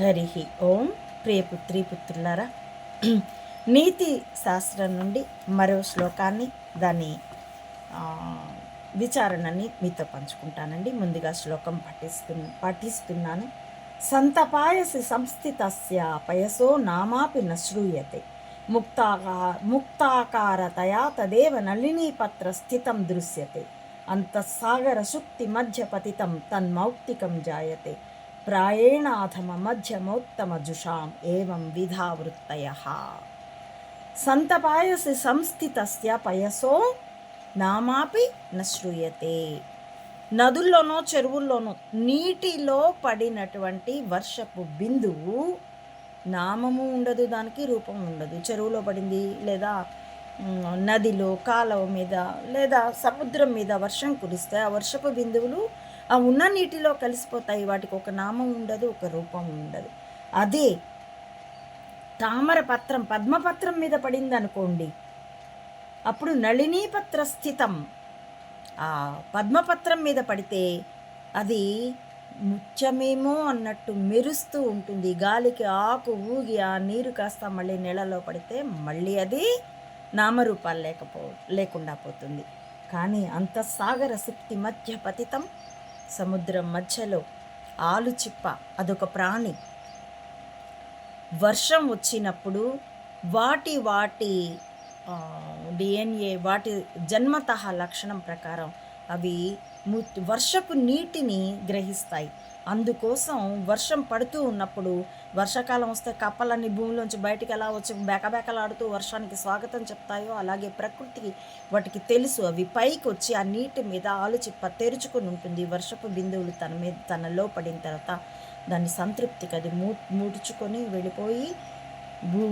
హరి ఓం ప్రియ పుత్రి పుత్రులారా. నీతి శాస్త్రం నుండి మరో శ్లోకాన్ని దాని విచారణని మీతో పంచుకుంటానండి. ముందుగా శ్లోకం పఠిస్తు పఠిస్తున్నాను. సంతపాయసి సంస్థితస్య పయసో నామాపి నశ్రూయతే. ముక్తాకా ముక్తాకారతయా తదేవ నళినీపత్ర స్థితం దృశ్యతే. అంతఃసాగర శుక్తి మధ్య పతితం తన్మౌక్తికం జాయతే. ప్రాయేణాధమ మధ్యమోత్తమ జుషాం ఏవం విధావృత్తయ సంతపాయసి సంస్థితస్య పయసో నామాపి న శ్రూయతే నదుల్లోనో చెరువుల్లోనో నీటిలో పడినటువంటి వర్షపు బిందువు నామము ఉండదు దానికి రూపం ఉండదు. చెరువులో పడింది లేదా నదిలో కాలువ మీద లేదా సముద్రం మీద వర్షం కురిస్తే ఆ వర్షపు బిందువులు ఆ ఉన్న నీటిలో కలిసిపోతాయి. వాటికి ఒక నామం ఉండదు ఒక రూపం ఉండదు. అదే తామర పత్రం పద్మపత్రం మీద పడింది అనుకోండి అప్పుడు నళినీపత్ర స్థితం ఆ పద్మపత్రం మీద పడితే అది ముత్యమేమో అన్నట్టు మెరుస్తూ ఉంటుంది. గాలికి ఆకు ఊగి ఆ నీరు కాస్త మళ్ళీ నీళ్ళలో పడితే మళ్ళీ అది నామరూపాలు లేకపో లేకుండా పోతుంది. కానీ అంత సాగర శక్తి మధ్య పతితం సముద్రం మధ్యలో ఆలుచిప్ప అదొక ప్రాణి. వర్షం వచ్చినప్పుడు వాటి వాటి డిఎన్ఏ వాటి జన్మత లక్షణం ప్రకారం అవి ము వర్షపు నీటిని గ్రహిస్తాయి. అందుకోసం వర్షం పడుతూ ఉన్నప్పుడు వర్షాకాలం వస్తే కప్పలన్నీ భూమిలోంచి బయటికి ఎలా వచ్చి బెకబెకలాడుతూ వర్షానికి స్వాగతం చెప్తాయో అలాగే ప్రకృతికి వాటికి తెలుసు. అవి పైకి వచ్చి ఆ నీటి మీద ఆలుచిప్ప తెరుచుకుని ఉంటుంది. వర్షపు బిందువులు తన మీద తనలో పడిన తర్వాత దాన్ని సంతృప్తికి అది మూ ముడుచుకొని వెళ్ళిపోయి భూ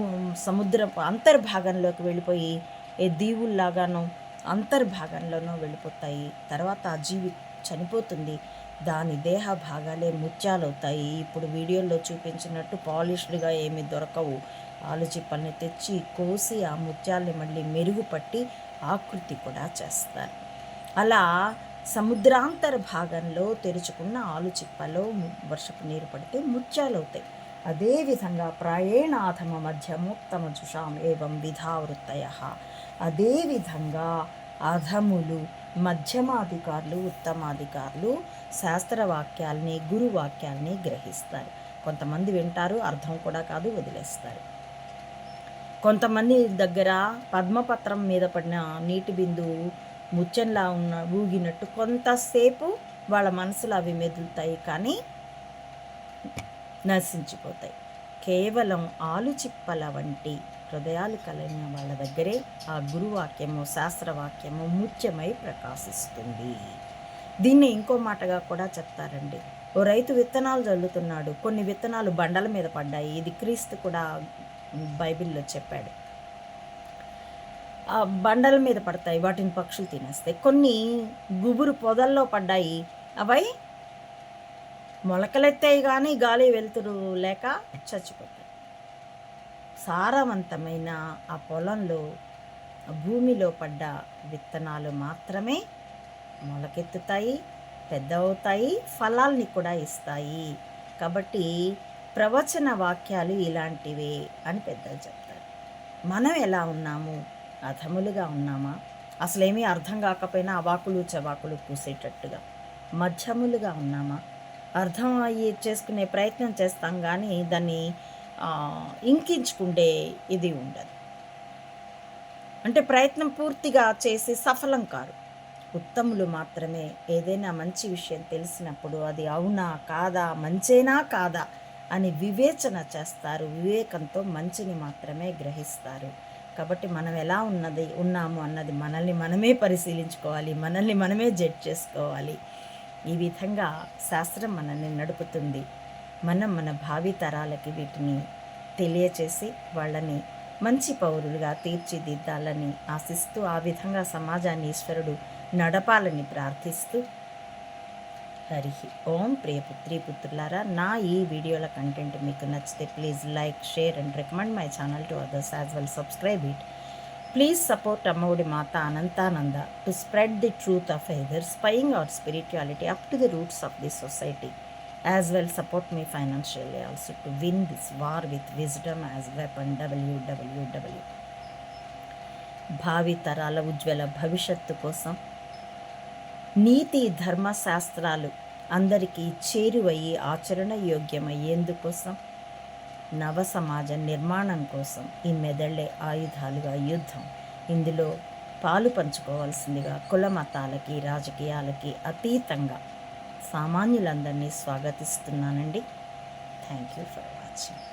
సముద్రపు అంతర్భాగంలోకి వెళ్ళిపోయి ఏ దీవుల్లాగానో అంతర్భాగంలోనో వెళ్ళిపోతాయి. తర్వాత ఆ జీవి చనిపోతుంది. దాని దేహ భాగాలే ముత్యాలవుతాయి. ఇప్పుడు వీడియోలో చూపించినట్టు పాలిష్డ్గా ఏమీ దొరకవు. ఆలుచిప్పల్ని తెచ్చి కోసి ఆ ముత్యాల్ని మళ్ళీ మెరుగుపట్టి ఆకృతి కూడా చేస్తారు. అలా సముద్రాంతర భాగంలో తెరుచుకున్న ఆలుచిప్పలో వర్షపు నీరు పడితే ముత్యాలవుతాయి. అదేవిధంగా మధ్య మధ్యమోత్తమ జుషాం ఏవం విధావృత్తయ. అదేవిధంగా అధములు మధ్యమాధికారులు ఉత్తమాధికారులు శాస్త్రవాక్యాల్ని గురువాక్యాల్ని గ్రహిస్తారు. కొంతమంది వింటారు అర్థం కూడా కాదు వదిలేస్తారు. కొంతమంది దగ్గర పద్మపత్రం మీద పడిన నీటి బిందువు ముచ్చెంలా ఉన్న ఊగినట్టు కొంతసేపు వాళ్ళ మనసులో అవి మెదులుతాయి కానీ నశించిపోతాయి. కేవలం ఆలుచిప్పల వంటి హృదయాలు కలిగిన వాళ్ళ దగ్గరే ఆ గురువాక్యము శాస్త్రవాక్యము ముఖ్యమై ప్రకాశిస్తుంది. దీన్ని ఇంకో మాటగా కూడా చెప్తారండి. ఓ రైతు విత్తనాలు చల్లుతున్నాడు కొన్ని విత్తనాలు బండల మీద పడ్డాయి. ఇది క్రీస్తు కూడా బైబిల్లో చెప్పాడు. ఆ బండల మీద పడతాయి వాటిని పక్షులు తినేస్తాయి. కొన్ని గుబురు పొదల్లో పడ్డాయి. అవి మొలకలెత్తాయి కానీ గాలి వెలుతురు లేక చచ్చిపోతాయి. సారవంతమైన ఆ పొలంలో భూమిలో పడ్డ విత్తనాలు మాత్రమే మొలకెత్తుతాయి పెద్ద అవుతాయి ఫలాల్ని కూడా ఇస్తాయి. కాబట్టి ప్రవచన వాక్యాలు ఇలాంటివే అని పెద్దలు చెప్తారు. మనం ఎలా ఉన్నాము? అధములుగా ఉన్నామా? అసలేమీ అర్థం కాకపోయినా అవాకులు చవాకులు పూసేటట్టుగా. మధ్యములుగా ఉన్నామా? అర్థం అయ్యి చేసుకునే ప్రయత్నం చేస్తాం కానీ దాన్ని ఇంకించుకుండే ఇది ఉండదు. అంటే ప్రయత్నం పూర్తిగా చేసి సఫలం కారు. ఉత్తములు మాత్రమే ఏదైనా మంచి విషయం తెలిసినప్పుడు అది అవునా కాదా మంచేనా కాదా అని వివేచన చేస్తారు. వివేకంతో మంచిని మాత్రమే గ్రహిస్తారు. కాబట్టి మనం ఎలా ఉన్నది ఉన్నాము అన్నది మనల్ని మనమే పరిశీలించుకోవాలి మనల్ని మనమే జడ్జ్ చేసుకోవాలి. ఈ విధంగా శాస్త్రం మనల్ని నడుపుతుంది. మనం మన భావి తరాలకి వీటిని తెలియచేసి వాళ్ళని మంచి పౌరులుగా తీర్చిదిద్దాలని ఆశిస్తూ ఆ విధంగా సమాజాన్ని ఈశ్వరుడు నడపాలని ప్రార్థిస్తూ హరి ఓం ప్రియ పుత్రి పుత్రులారా నా ఈ వీడియోల కంటెంట్ మీకు నచ్చితే please like share and recommend my channel to others as well subscribe it please support Ammaodi Mata Anantananda to spread the truth of ether spying our spirituality up to the roots of the society as well support me financially also to win this war with wisdom as weapon WWW భావి తరాల ఉజ్వల భవిష్యత్తు కోసం నీతి ధర్మశాస్త్రాలు అందరికీ చేరువయ్యి ఆచరణ యోగ్యమయ్యేందుకోసం నవ సమాజ నిర్మాణం కోసం ఈ మెదళ్ళే ఆయుధాలుగా యుద్ధం. ఇందులో పాలు పంచుకోవాల్సిందిగా కుల మతాలకి రాజకీయాలకి అతీతంగా సామాన్యులందరినీ స్వాగతిస్తున్నానండి. Thank you for watching